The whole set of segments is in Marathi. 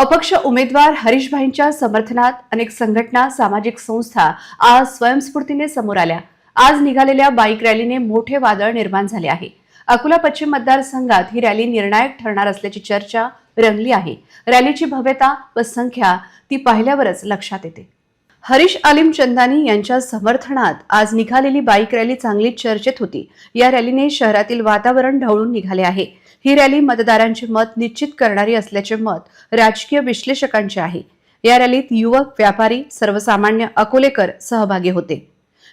अपक्ष उमेदवार हरीशभाईंच्या समर्थनात अनेक संघटना सामाजिक संस्था आज स्वयंस्फूर्तीने समोर आल्या. आज निघालेल्या बाईक रॅलीने मोठे वादळ निर्माण झाले आहे. अकोला पश्चिम मतदारसंघात ही रॅली निर्णायक ठरणार असल्याची चर्चा रंगली आहे. रॅलीची भव्यता व संख्या ती पाहिल्यावरच लक्षात येते. हरीश आलिम चंदानी यांच्या समर्थनात आज निघालेली बाईक रॅली चांगलीच चर्चेत होती. या रॅलीने शहरातील वातावरण ढवळून निघाले आहे. ही रॅली मतदारांचे मत निश्चित करणारी असल्याचे मत राजकीय विश्लेषकांचे आहे. या रॅलीत युवक व्यापारी सर्वसामान्य अकोलेकर सहभागी होते.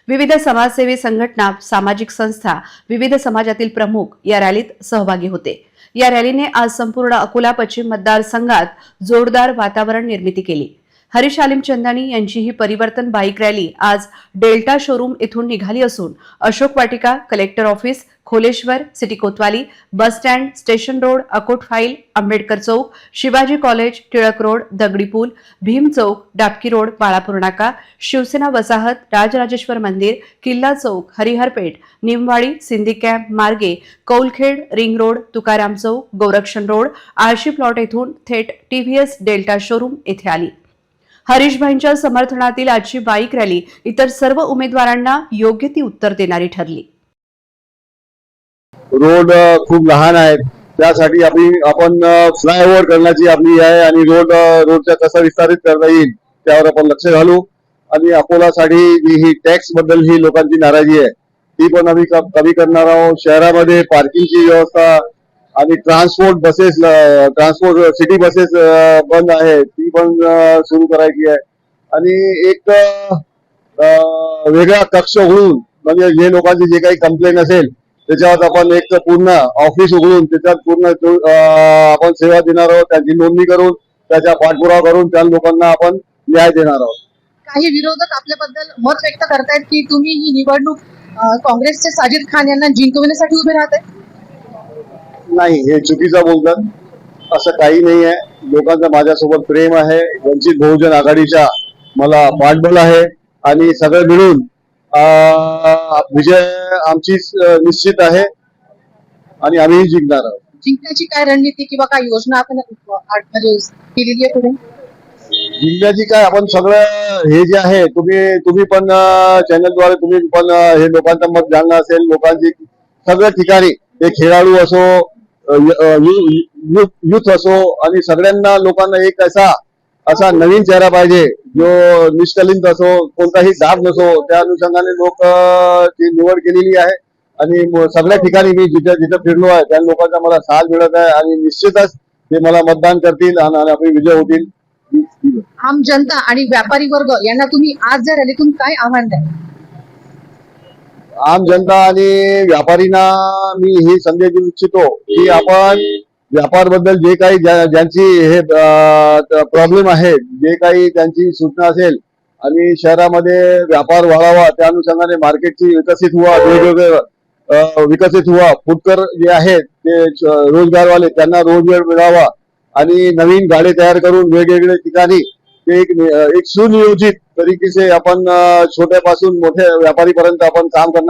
विविध समाजसेवी संघटना सामाजिक संस्था विविध समाजातील प्रमुख या रॅलीत सहभागी होते. या रॅलीने आज संपूर्ण अकोला पश्चिम मतदारसंघात जोरदार वातावरण निर्मिती केली. हरीश आलिम चंदानी यांची ही परिवर्तन बाईक रॅली आज डेल्टा शोरूम इथून निघाली असून Ashok Vatika collector office Kholeshwar city Kotwali bus stand station road Akot File Ambedkar चौक शिवाजी कॉलेज टिळक रोड दगडी पूल भीम चौक डाबकी रोड बाळापूर नाका शिवसेना वसाहत राजराजेश्वर मंदिर किल्ला चौक हरिहरपेठ निमवाडी सिंधी कॅम्प मार्गे Kaulkhed ring road Tukaram Chowk Gorakshan road Alshi plot येथून थेट टीव्हीएस डेल्टा शोरूम येथे आली. हरीशभाईंच्या समर्थनातील आजची बाईक रॅली इतर सर्व उमेदवारांना योग्य ती उत्तर देणारी ठरली. रोड खूप लहान आहेत त्यासाठी आपली आपण फ्लायओव्हर करण्याची आपली आहे आणि रोड रोडचा रोडच्या कसा विस्तारित करता येईल त्यावर आपण लक्ष घालू. आणि अकोलासाठी जी ही टॅक्सबद्दल ही लोकांची नाराजी आहे ती पण आम्ही कमी करणार आहोत. शहरामध्ये पार्किंगची व्यवस्था आणि transport buses transport city buses बंद आहे ती पण सुरू करायची आहे. आणि एक वेगळा कक्ष उघडून म्हणजे जे लोकांची जे काही कंप्लेंट असेल त्याच्यावर आपण एक पूर्ण ऑफिस उघडून त्याच्यात पूर्ण आपण सेवा देणार आहोत त्यांची नोंदणी करून त्याचा पाठपुरावा करून त्या लोकांना आपण न्याय देणार आहोत. काही विरोधक आपल्याबद्दल मत व्यक्त करतायत की तुम्ही ही निवडणूक काँग्रेसचे साजिद खान यांना जिंकविण्यासाठी उभे राहत आहे नाही हे चुकीचं बोलतात. असं काही नाही आहे. लोकांचं माझ्यासोबत प्रेम आहे. वंचित बहुजन आघाडीच्या मला पाठबळ आहे. आणि सगळे मिळून विजय आमची निश्चित आहे. आणि आम्हीही जिंकणार आहोत. जिंकण्याची काय रणनीती किंवा काय योजना आपण म्हणजे केलेली आहे पुढे? जिल्ह्याची काय आपण सगळं हे जे आहे तुम्ही तुम्ही पण चॅनलद्वारे तुम्ही पण हे लोकांचं मत जाणलं असेल. लोकांची सगळ्या ठिकाणी ते खेळाडू असो युथ असो आणि सगळ्यांना लोकांना एक असा असा नवीन चेहरा पाहिजे. जो निष्कलिंत असो कोणताही दाब नसो त्या अनुषंगाने लोक अं, ची निवड केलेली आहे. आणि सगळ्या ठिकाणी मी जिथे जिथे फिरलो आहे त्या लोकांचा मला साथ मिळत आहे आणि निश्चितच ते मला मतदान करतील आणि आपली आपले विजय होतील. आम जनता आणि व्यापारी वर्ग यांना तुम्ही आज जर रॅलीतून काय आव्हान द्याल? आम जनता आणि व्यापारींना मी ही संदेश देऊ इच्छितो की आपण व्यापारबद्दल जे काही ज्या- ज्यांची हे प्रॉब्लेम आहे जे काही त्यांची सूचना असेल आणि शहरामध्ये व्यापार वाढावा त्या अनुषंगाने मार्केटची विकसित व्हा वेगवेगळे विकसित व्हा फुटकर जे आहेत ते रोजगारवाले त्यांना रोजगार मिळावा आणि नवीन गाडे तयार करून वेगवेगळ्या ठिकाणी ते एक एक सुनियोजित तरीके से आपण छोट्यापासून मोठ्या व्यापारीपर्यंत आपण काम करणार